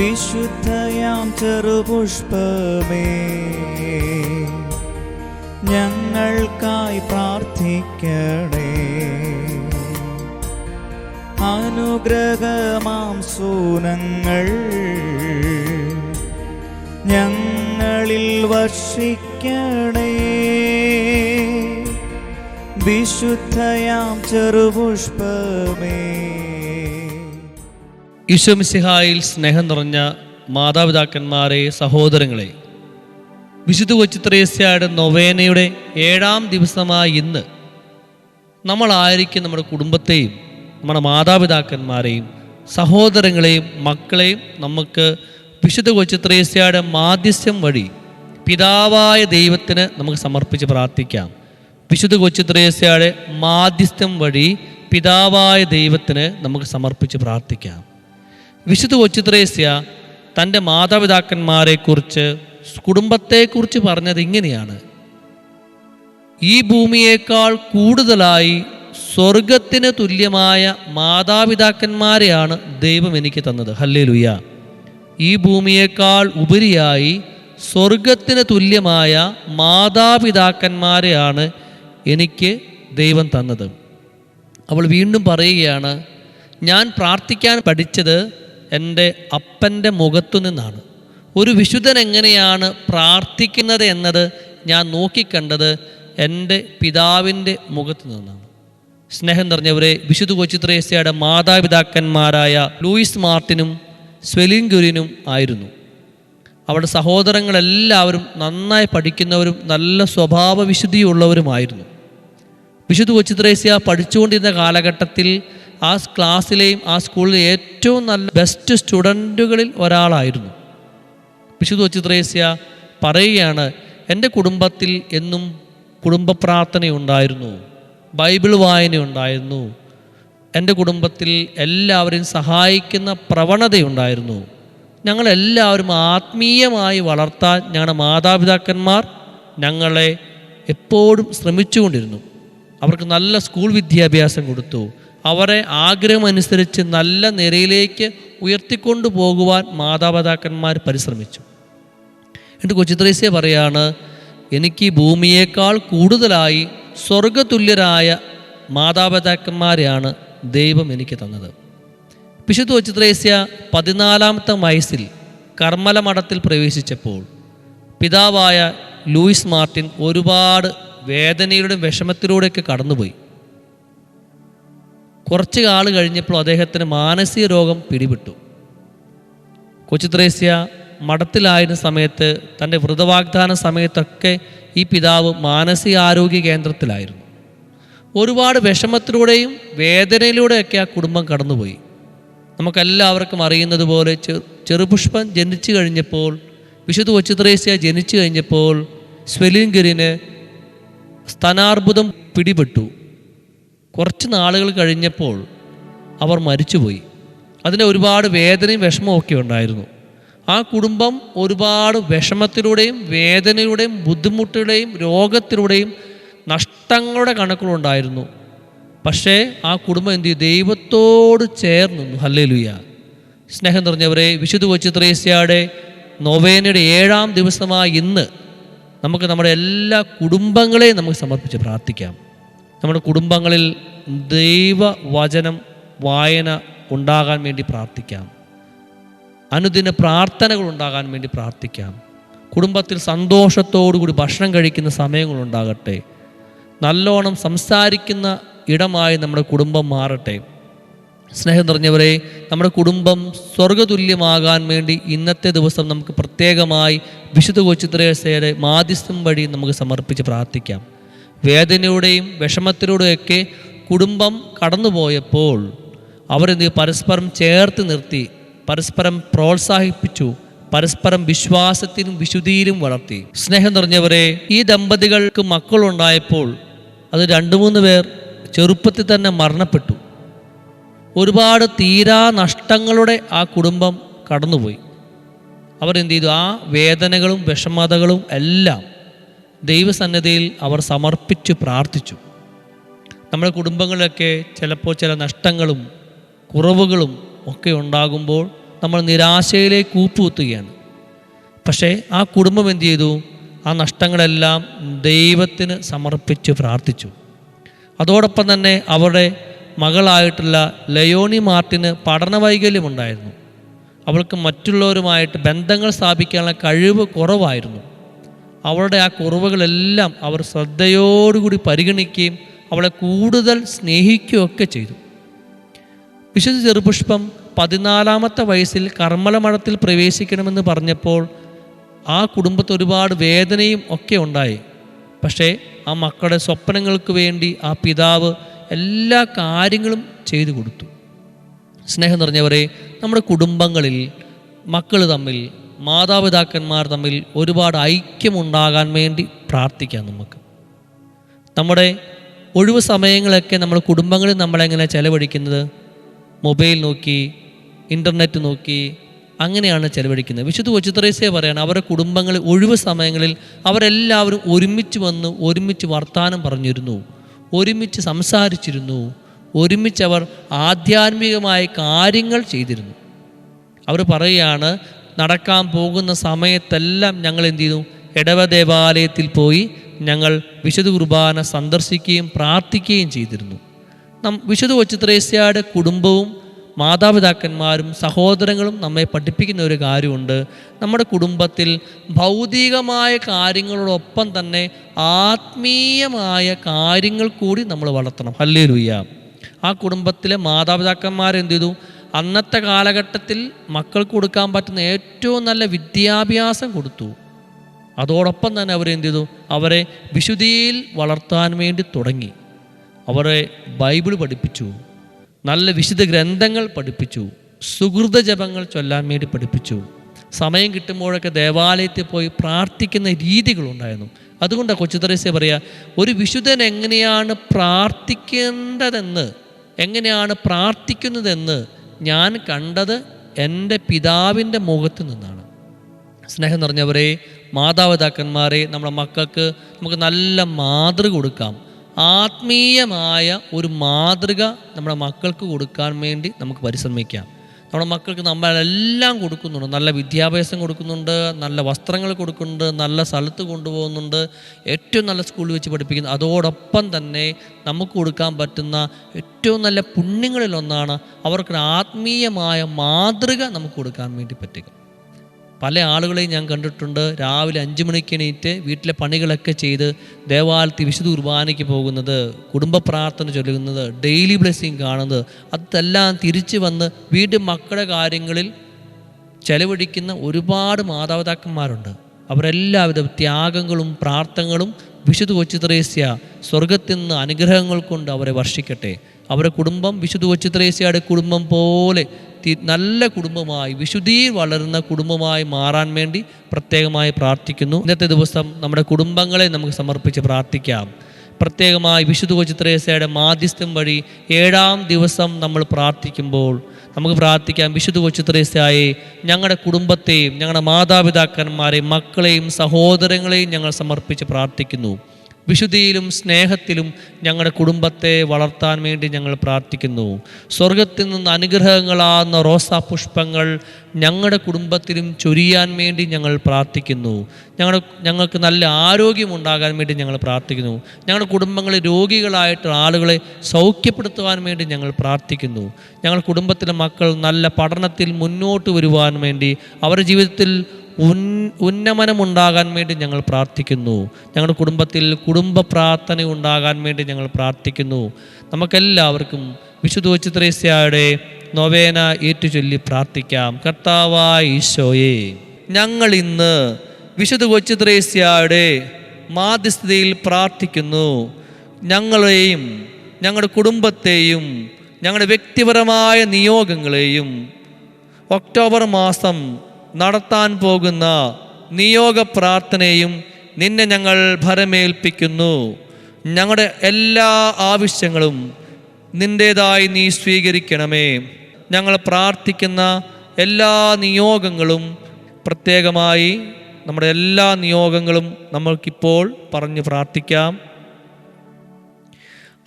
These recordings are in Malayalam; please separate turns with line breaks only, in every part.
വിശുദ്ധയാം ചെറുപുഷ്പമേ. ഞങ്ങൾക്കായി പ്രാർത്ഥിക്കണേ. അനുഗ്രഹമാം സൂനങ്ങൾ. ഞങ്ങളിൽ വർഷിക്കണേ. വിശുദ്ധയാം ചെറുപുഷ്പമേ.
ഈശോമിസിഹായിൽ സ്നേഹം നിറഞ്ഞ മാതാപിതാക്കന്മാരെ സഹോദരങ്ങളെ വിശുദ്ധ കൊച്ചിത്രേസ്യയുടെ നൊവേനയുടെ ഏഴാം ദിവസമായ ഇന്ന് നമ്മളായിരിക്കും നമ്മുടെ കുടുംബത്തെയും നമ്മുടെ മാതാപിതാക്കന്മാരെയും സഹോദരങ്ങളെയും മക്കളെയും നമുക്ക് വിശുദ്ധ കൊച്ചിത്രേസ്യയുടെ മാധ്യസ്ഥ്യം വഴി പിതാവായ ദൈവത്തിന് നമുക്ക് സമർപ്പിച്ച് പ്രാർത്ഥിക്കാം. വിശുദ്ധ കൊച്ചിത്രേസ്യയുടെ മാധ്യസ്ഥം വഴി പിതാവായ ദൈവത്തിന് നമുക്ക് സമർപ്പിച്ച് പ്രാർത്ഥിക്കാം. വിശുദ്ധ ഒച്ചിത്രേസ്യ തന്റെ മാതാപിതാക്കന്മാരെക്കുറിച്ച് കുടുംബത്തെക്കുറിച്ച് പറഞ്ഞത് ഇങ്ങനെയാണ്. ഈ ഭൂമിയേക്കാൾ കൂടുതലായി സ്വർഗത്തിന് തുല്യമായ മാതാപിതാക്കന്മാരെയാണ് ദൈവം എനിക്ക് തന്നത്. ഹല്ലേ ലുയ്യ ഈ ഭൂമിയേക്കാൾ ഉപരിയായി സ്വർഗത്തിന് തുല്യമായ മാതാപിതാക്കന്മാരെയാണ് എനിക്ക് ദൈവം തന്നത്. അവൾ വീണ്ടും പറയുകയാണ് ഞാൻ പ്രാർത്ഥിക്കാൻ പഠിച്ചത് എന്റെ അപ്പന്റെ മുഖത്തു നിന്നാണ്. ഒരു വിശുദ്ധൻ എങ്ങനെയാണ് പ്രാർത്ഥിക്കുന്നത് എന്നത് ഞാൻ നോക്കിക്കണ്ടത് എന്റെ പിതാവിന്റെ മുഖത്തു നിന്നാണ്. സ്നേഹം നിറഞ്ഞവരെ വിശുദ്ധ കൊച്ചിത്രേസ്യയുടെ മാതാപിതാക്കന്മാരായ ലൂയിസ് മാർട്ടിനും സ്വെലിൻഗുരിനും ആയിരുന്നു. അവരുടെ സഹോദരങ്ങളെല്ലാവരും നന്നായി പഠിക്കുന്നവരും നല്ല സ്വഭാവ വിശുദ്ധിയുള്ളവരുമായിരുന്നു വിശുദ്ധ കൊച്ചിത്രേസ്യ പഠിച്ചുകൊണ്ടിരുന്ന കാലഘട്ടത്തിൽ ആ ക്ലാസ്സിലെയും ആ സ്കൂളിലെ ഏറ്റവും നല്ല ബെസ്റ്റ് സ്റ്റുഡന്റുകളിൽ ഒരാളായിരുന്നു. വിശുദ്ധ ചിത്രേസ്യ പറയുകയാണ് എന്റെ കുടുംബത്തിൽ എന്നും കുടുംബ പ്രാർത്ഥനയുണ്ടായിരുന്നു ബൈബിൾ വായനയുണ്ടായിരുന്നു. എന്റെ കുടുംബത്തിൽ എല്ലാവരെയും സഹായിക്കുന്ന പ്രവണതയുണ്ടായിരുന്നു. ഞങ്ങളെല്ലാവരും ആത്മീയമായി വളർത്താൻ ഞങ്ങളുടെ മാതാപിതാക്കന്മാർ ഞങ്ങളെ എപ്പോഴും ശ്രമിച്ചുകൊണ്ടിരുന്നു. അവർക്ക് നല്ല സ്കൂൾ വിദ്യാഭ്യാസം കൊടുത്തു. അവരെ ആഗ്രഹമനുസരിച്ച് നല്ല നിരയിലേക്ക് ഉയർത്തിക്കൊണ്ടു പോകുവാൻ മാതാപിതാക്കന്മാർ പരിശ്രമിച്ചു. എന്നിട്ട് കൊച്ചിത്രേസ്യ പറയാണ് എനിക്ക് ഭൂമിയേക്കാൾ കൂടുതലായി സ്വർഗതുല്യരായ മാതാപിതാക്കന്മാരെയാണ് ദൈവം എനിക്ക് തന്നത്. വിശുദ്ധ കൊച്ചിത്രേസ്യ പതിനാലാമത്തെ വയസ്സിൽ കർമ്മല മഠത്തിൽ പ്രവേശിച്ചപ്പോൾ പിതാവായ ലൂയിസ് മാർട്ടിൻ ഒരുപാട് വേദനയുടെ വിഷമത്തിലൂടെയൊക്കെ കടന്നുപോയി. കുറച്ച് കാൾ കഴിഞ്ഞപ്പോൾ അദ്ദേഹത്തിന് മാനസിക രോഗം പിടിപെട്ടു. കൊച്ചുത്രേസ്യ മഠത്തിലായിരുന്ന സമയത്ത് തന്റെ വ്രതവാഗ്ദാന സമയത്തൊക്കെ ഈ പിതാവ് മാനസികാരോഗ്യ കേന്ദ്രത്തിലായിരുന്നു. ഒരുപാട് വിഷമത്തിലൂടെയും വേദനയിലൂടെയൊക്കെ ആ കുടുംബം കടന്നുപോയി. നമുക്കെല്ലാവർക്കും അറിയുന്നത് പോലെ ചെറുപുഷ്പം ജനിച്ചു കഴിഞ്ഞപ്പോൾ വിശുദ്ധ കൊച്ചുത്രേസ്യ ജനിച്ചു കഴിഞ്ഞപ്പോൾ സ്വലിംഗരിന് സ്തനാർബുദം പിടിപെട്ടു. കുറച്ച് നാളുകൾ കഴിഞ്ഞപ്പോൾ അവർ മരിച്ചുപോയി. അതിന് ഒരുപാട് വേദനയും വിഷമവും ഒക്കെ ഉണ്ടായിരുന്നു. ആ കുടുംബം ഒരുപാട് വിഷമത്തിലൂടെയും വേദനയുടെയും ബുദ്ധിമുട്ടുകളുടെയും രോഗത്തിലൂടെയും നഷ്ടങ്ങളുടെ കണക്കുകളുണ്ടായിരുന്നു പക്ഷേ ആ കുടുംബം എന്ത് ചെയ്തു? ദൈവത്തോട് ചേർന്നു ഹല്ലേ ലുയ്യ സ്നേഹം നിറഞ്ഞവരെ വിശുദ്ധ കൊച്ചു ത്രേസ്യയുടെ നൊവേനയുടെ ഏഴാം ദിവസമായ ഇന്ന് നമുക്ക് നമ്മുടെ എല്ലാ കുടുംബങ്ങളെയും നമുക്ക് സമർപ്പിച്ച് പ്രാർത്ഥിക്കാം. നമ്മുടെ കുടുംബങ്ങളിൽ ദൈവവചനം വായന ഉണ്ടാകാൻ വേണ്ടി പ്രാർത്ഥിക്കാം. അനുദിന പ്രാർത്ഥനകൾ ഉണ്ടാകാൻ വേണ്ടി പ്രാർത്ഥിക്കാം. കുടുംബത്തിൽ സന്തോഷത്തോടുകൂടി ഭക്ഷണം കഴിക്കുന്ന സമയങ്ങളുണ്ടാകട്ടെ നല്ലോണം സംസാരിക്കുന്ന ഇടമായി നമ്മുടെ കുടുംബം മാറട്ടെ. സ്നേഹം നിറഞ്ഞവരെ നമ്മുടെ കുടുംബം സ്വർഗതുല്യമാകാൻ വേണ്ടി ഇന്നത്തെ ദിവസം നമുക്ക് പ്രത്യേകമായി വിശുദ്ധ കൊച്ചുത്രേസയുടെ മാധ്യസ്ഥം വഴി നമുക്ക് സമർപ്പിച്ച് പ്രാർത്ഥിക്കാം. വേദനയുടെയും വിഷമത്തിലൂടെയൊക്കെ കുടുംബം കടന്നുപോയപ്പോൾ അവരെന്ത്? പരസ്പരം ചേർത്ത് നിർത്തി പരസ്പരം പ്രോത്സാഹിപ്പിച്ചു പരസ്പരം വിശ്വാസത്തിലും വിശുദ്ധിയിലും വളർത്തി. സ്നേഹം നിറഞ്ഞവരെ ഈ ദമ്പതികൾക്ക് മക്കളുണ്ടായപ്പോൾ അത് രണ്ടു മൂന്ന് പേർ ചെറുപ്പത്തിൽ തന്നെ മരണപ്പെട്ടു. ഒരുപാട് തീരാ നഷ്ടങ്ങളുടെ ആ കുടുംബം കടന്നുപോയി. അവർ അവരെന്ത് ചെയ്തു? ആ വേദനകളും വിഷമതകളും എല്ലാം ദൈവസന്നദ്ധയിൽ അവർ സമർപ്പിച്ച് പ്രാർത്ഥിച്ചു. നമ്മുടെ കുടുംബങ്ങളിലൊക്കെ ചിലപ്പോൾ ചില നഷ്ടങ്ങളും കുറവുകളും ഒക്കെ ഉണ്ടാകുമ്പോൾ നമ്മൾ നിരാശയിലേക്ക് കൂപ്പുകുത്തുകയാണ് പക്ഷേ ആ കുടുംബം എന്തു ചെയ്തു? ആ നഷ്ടങ്ങളെല്ലാം ദൈവത്തിന് സമർപ്പിച്ച് പ്രാർത്ഥിച്ചു. അതോടൊപ്പം തന്നെ അവരുടെ മകളായിട്ടുള്ള ലയോണി മാർട്ടിന് പഠന വൈകല്യമുണ്ടായിരുന്നു. അവൾക്ക് മറ്റുള്ളവരുമായിട്ട് ബന്ധങ്ങൾ സ്ഥാപിക്കാനുള്ള കഴിവ് കുറവായിരുന്നു. അവളുടെ ആ കുറവുകളെല്ലാം അവർ ശ്രദ്ധയോടുകൂടി പരിഗണിക്കുകയും അവളെ കൂടുതൽ സ്നേഹിക്കുകയൊക്കെ ചെയ്തു. വിശുദ്ധ ചെറുപുഷ്പം പതിനാലാമത്തെ വയസ്സിൽ കർമ്മലമഠത്തിൽ പ്രവേശിക്കണമെന്ന് പറഞ്ഞപ്പോൾ ആ കുടുംബത്തെ ഒരുപാട് വേദനയും ഒക്കെ ഉണ്ടായി. പക്ഷേ ആ മക്കളുടെ സ്വപ്നങ്ങൾക്ക് വേണ്ടി ആ പിതാവ് എല്ലാ കാര്യങ്ങളും ചെയ്തു കൊടുത്തു. സ്നേഹം നിറഞ്ഞവരെ നമ്മുടെ കുടുംബങ്ങളിൽ മക്കൾ തമ്മിൽ മാതാപിതാക്കന്മാർ തമ്മിൽ ഒരുപാട് ഐക്യമുണ്ടാകാൻ വേണ്ടി പ്രാർത്ഥിക്കാം നമുക്ക്. നമ്മുടെ ഒഴിവ് സമയങ്ങളൊക്കെ നമ്മൾ കുടുംബങ്ങളിൽ നമ്മളെങ്ങനെ ചെലവഴിക്കുന്നത്? മൊബൈൽ നോക്കി ഇന്റർനെറ്റ് നോക്കി അങ്ങനെയാണ് ചെലവഴിക്കുന്നത്. വിശുദ്ധ കൊച്ചുത്രേസ്യ പറയാണ് അവരുടെ കുടുംബങ്ങളിൽ ഒഴിവ് സമയങ്ങളിൽ അവരെല്ലാവരും ഒരുമിച്ച് വന്ന് ഒരുമിച്ച് വർത്തമാനം പറഞ്ഞിരുന്നു ഒരുമിച്ച് സംസാരിച്ചിരുന്നു ഒരുമിച്ച് അവർ ആധ്യാത്മികമായ കാര്യങ്ങൾ ചെയ്തിരുന്നു. അവർ പറയുകയാണ് നടക്കാൻ പോകുന്ന സമയത്തെല്ലാം ഞങ്ങൾ എന്ത് ചെയ്തു? ഇടവ ദേവാലയത്തിൽ പോയി ഞങ്ങൾ വിശുദ്ധ കുർബാന സന്ദർശിക്കുകയും പ്രാർത്ഥിക്കുകയും ചെയ്തിരുന്നു. നം വിശുദ്ധ കൊച്ചുത്രേസ്യയുടെ കുടുംബവും മാതാപിതാക്കന്മാരും സഹോദരങ്ങളും നമ്മെ പഠിപ്പിക്കുന്ന ഒരു കാര്യമുണ്ട്. നമ്മുടെ കുടുംബത്തിൽ ഭൗതികമായ കാര്യങ്ങളോടൊപ്പം തന്നെ ആത്മീയമായ കാര്യങ്ങൾ കൂടി നമ്മൾ വളർത്തണം. ഹല്ലേ ആ കുടുംബത്തിലെ മാതാപിതാക്കന്മാരെന്ത് ചെയ്തു? അന്നത്തെ കാലഘട്ടത്തിൽ മക്കൾക്ക് കൊടുക്കാൻ പറ്റുന്ന ഏറ്റവും നല്ല വിദ്യാഭ്യാസം കൊടുത്തു. അതോടൊപ്പം തന്നെ അവരെന്ത് ചെയ്തു? അവരെ വിശുദ്ധിയിൽ വളർത്താൻ വേണ്ടി തുടങ്ങി. അവരെ ബൈബിൾ പഠിപ്പിച്ചു. നല്ല വിശുദ്ധ ഗ്രന്ഥങ്ങൾ പഠിപ്പിച്ചു. സുഹൃത ജപങ്ങൾ ചൊല്ലാൻ വേണ്ടി പഠിപ്പിച്ചു. സമയം കിട്ടുമ്പോഴൊക്കെ ദേവാലയത്തിൽ പോയി പ്രാർത്ഥിക്കുന്ന രീതികളുണ്ടായിരുന്നു. അതുകൊണ്ടാണ് കൊച്ചുതരസ്യ പറയുക ഒരു വിശുദ്ധൻ എങ്ങനെയാണ് പ്രാർത്ഥിക്കേണ്ടതെന്ന് എങ്ങനെയാണ് പ്രാർത്ഥിക്കുന്നതെന്ന് ഞാൻ കണ്ടത് എന്റെ പിതാവിന്റെ മുഖത്ത് നിന്നാണ്. സ്നേഹം നിറഞ്ഞവരെ മാതാപിതാക്കന്മാരെ നമ്മുടെ മക്കൾക്ക് നമുക്ക് നല്ല മാതൃക കൊടുക്കാം. ആത്മീയമായ ഒരു മാതൃക നമ്മുടെ മക്കൾക്ക് കൊടുക്കാൻ വേണ്ടി നമുക്ക് പരിശ്രമിക്കാം. നമ്മുടെ മക്കൾക്ക് നമ്മളെല്ലാം കൊടുക്കുന്നുണ്ട്. നല്ല വിദ്യാഭ്യാസം കൊടുക്കുന്നുണ്ട് നല്ല വസ്ത്രങ്ങൾ കൊടുക്കുന്നുണ്ട് നല്ല സ്ഥലത്ത് കൊണ്ടുപോകുന്നുണ്ട് ഏറ്റവും നല്ല സ്കൂളിൽ വെച്ച് പഠിപ്പിക്കുന്നു അതോടൊപ്പം തന്നെ നമുക്ക് കൊടുക്കാൻ പറ്റുന്ന ഏറ്റവും നല്ല പുണ്യങ്ങളിലൊന്നാണ് അവർക്കൊരു ആത്മീയമായ മാതൃക നമുക്ക് കൊടുക്കാൻ വേണ്ടി പറ്റുക. പല ആളുകളെയും ഞാൻ കണ്ടിട്ടുണ്ട്. രാവിലെ അഞ്ച് മണിക്ക് എണീറ്റ് വീട്ടിലെ പണികളൊക്കെ ചെയ്ത് ദേവാലയത്തിൽ വിശുദ്ധ കുർബാനയ്ക്ക് പോകുന്നത് കുടുംബ പ്രാർത്ഥന ചൊല്ലുന്നത് ഡെയിലി ബ്ലെസ്സിങ് കാണുന്നത് അതെല്ലാം തിരിച്ചു വന്ന് വീട്ടിൽ മക്കളുടെ കാര്യങ്ങളിൽ ചെലവഴിക്കുന്ന ഒരുപാട് മാതാപിതാക്കന്മാരുണ്ട്. അവരെല്ലാവിധ ത്യാഗങ്ങളും പ്രാർത്ഥനകളും വിശുദ്ധ കൊച്ചുത്രേസ്യ സ്വർഗത്തിൽ നിന്ന് അനുഗ്രഹങ്ങൾ കൊണ്ട് അവരെ വർഷിക്കട്ടെ. അവരുടെ കുടുംബം വിശുദ്ധ കൊച്ചുത്രേസ്യയുടെ കുടുംബം പോലെ നല്ല കുടുംബമായി വിശുദ്ധിയിൽ വളരുന്ന കുടുംബമായി മാറാൻ വേണ്ടി പ്രത്യേകമായി പ്രാർത്ഥിക്കുന്നു. ഇന്നത്തെ ദിവസം നമ്മുടെ കുടുംബങ്ങളെ നമുക്ക് സമർപ്പിച്ച് പ്രാർത്ഥിക്കാം. പ്രത്യേകമായി വിശുദ്ധ കൊച്ചിത്രേസയുടെ മാധ്യസ്ഥം വഴി ഏഴാം ദിവസം നമ്മൾ പ്രാർത്ഥിക്കുമ്പോൾ നമുക്ക് പ്രാർത്ഥിക്കാം വിശുദ്ധ കൊച്ചിത്രേസയെ ഞങ്ങളുടെ കുടുംബത്തെയും ഞങ്ങളുടെ മാതാപിതാക്കന്മാരെയും മക്കളെയും സഹോദരങ്ങളെയും ഞങ്ങൾ സമർപ്പിച്ച് പ്രാർത്ഥിക്കുന്നു. വിശുദ്ധിയിലും സ്നേഹത്തിലും ഞങ്ങളുടെ കുടുംബത്തെ വളർത്താൻ വേണ്ടി ഞങ്ങൾ പ്രാർത്ഥിക്കുന്നു. സ്വർഗത്തിൽ നിന്ന് അനുഗ്രഹങ്ങളാകുന്ന റോസാ പുഷ്പങ്ങൾ ഞങ്ങളുടെ കുടുംബത്തിലും ചൊരിയാൻ വേണ്ടി ഞങ്ങൾ പ്രാർത്ഥിക്കുന്നു. ഞങ്ങളുടെ ഞങ്ങൾക്ക് നല്ല ആരോഗ്യമുണ്ടാകാൻ വേണ്ടി ഞങ്ങൾ പ്രാർത്ഥിക്കുന്നു. ഞങ്ങളുടെ കുടുംബങ്ങളിൽ രോഗികളായിട്ട് ആളുകളെ സൗഖ്യപ്പെടുത്തുവാൻ വേണ്ടി ഞങ്ങൾ പ്രാർത്ഥിക്കുന്നു. ഞങ്ങളുടെ കുടുംബത്തിലെ മക്കൾ നല്ല പഠനത്തിൽ മുന്നോട്ട് വരുവാൻ വേണ്ടി അവരുടെ ജീവിതത്തിൽ ഉൻ ഉന്നമനമുണ്ടാകാൻ വേണ്ടി ഞങ്ങൾ പ്രാർത്ഥിക്കുന്നു. ഞങ്ങളുടെ കുടുംബത്തിൽ കുടുംബ പ്രാർത്ഥന ഉണ്ടാകാൻ വേണ്ടി ഞങ്ങൾ പ്രാർത്ഥിക്കുന്നു. നമുക്കെല്ലാവർക്കും വിശുദ്ധ ഉച്ചിത്രേസ്യയുടെ നൊവേന ഏറ്റുചൊല്ലി പ്രാർത്ഥിക്കാം. കർത്താവായിശോയെ ഞങ്ങൾ ഇന്ന് വിശുദ്ധ കൊച്ചുത്രേസ്യയുടെ മാധ്യസ്ഥതയിൽ പ്രാർത്ഥിക്കുന്നു. ഞങ്ങളെയും ഞങ്ങളുടെ കുടുംബത്തെയും ഞങ്ങളുടെ വ്യക്തിപരമായ നിയോഗങ്ങളെയും ഒക്ടോബർ മാസം നടത്താൻ പോകുന്ന നിയോഗ പ്രാർത്ഥനയും നിന്നെ ഞങ്ങൾ ഭരമേൽപ്പിക്കുന്നു. ഞങ്ങളുടെ എല്ലാ ആവശ്യങ്ങളും നിന്റേതായി നീ സ്വീകരിക്കണമേ. ഞങ്ങൾ പ്രാർത്ഥിക്കുന്ന എല്ലാ നിയോഗങ്ങളും പ്രത്യേകമായി നമ്മുടെ എല്ലാ നിയോഗങ്ങളും നമ്മൾക്കിപ്പോൾ പറഞ്ഞ് പ്രാർത്ഥിക്കാം.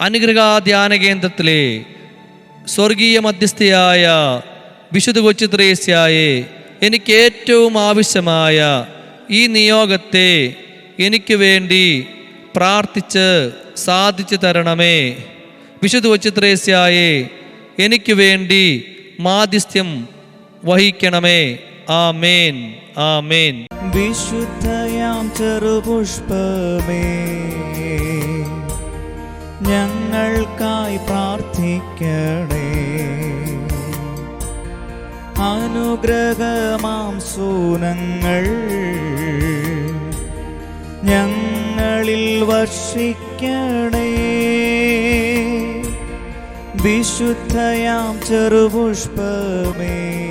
അനുഗ്രഹ ധ്യാന കേന്ദ്രത്തിലെ സ്വർഗീയ മധ്യസ്ഥയായ വിശുദ്ധ കൊച്ചു ത്രേസ്യായെ എനിക്ക് ഏറ്റവും ആവശ്യമായ ഈ നിയോഗത്തെ എനിക്ക് വേണ്ടി പ്രാർത്ഥിച്ച് സാധിച്ചു തരണമേ. വിശുദ്ധ വച്ചിത്രേസ്യായെ എനിക്ക് വേണ്ടി മാധ്യസ്ഥ്യം വഹിക്കണമേ. ആമേൻ ആമേൻ.
വിശുദ്ധയാം ചെറുപുഷ്പമേ ഞങ്ങൾക്കായി പ്രാർത്ഥിക്കണേ. അനുഗ്രഹമാം സൂനങ്ങൾ. ഞങ്ങളിൽ വർഷിക്കണേ. വിശുദ്ധയാം ചെറുപുഷ്പമേ.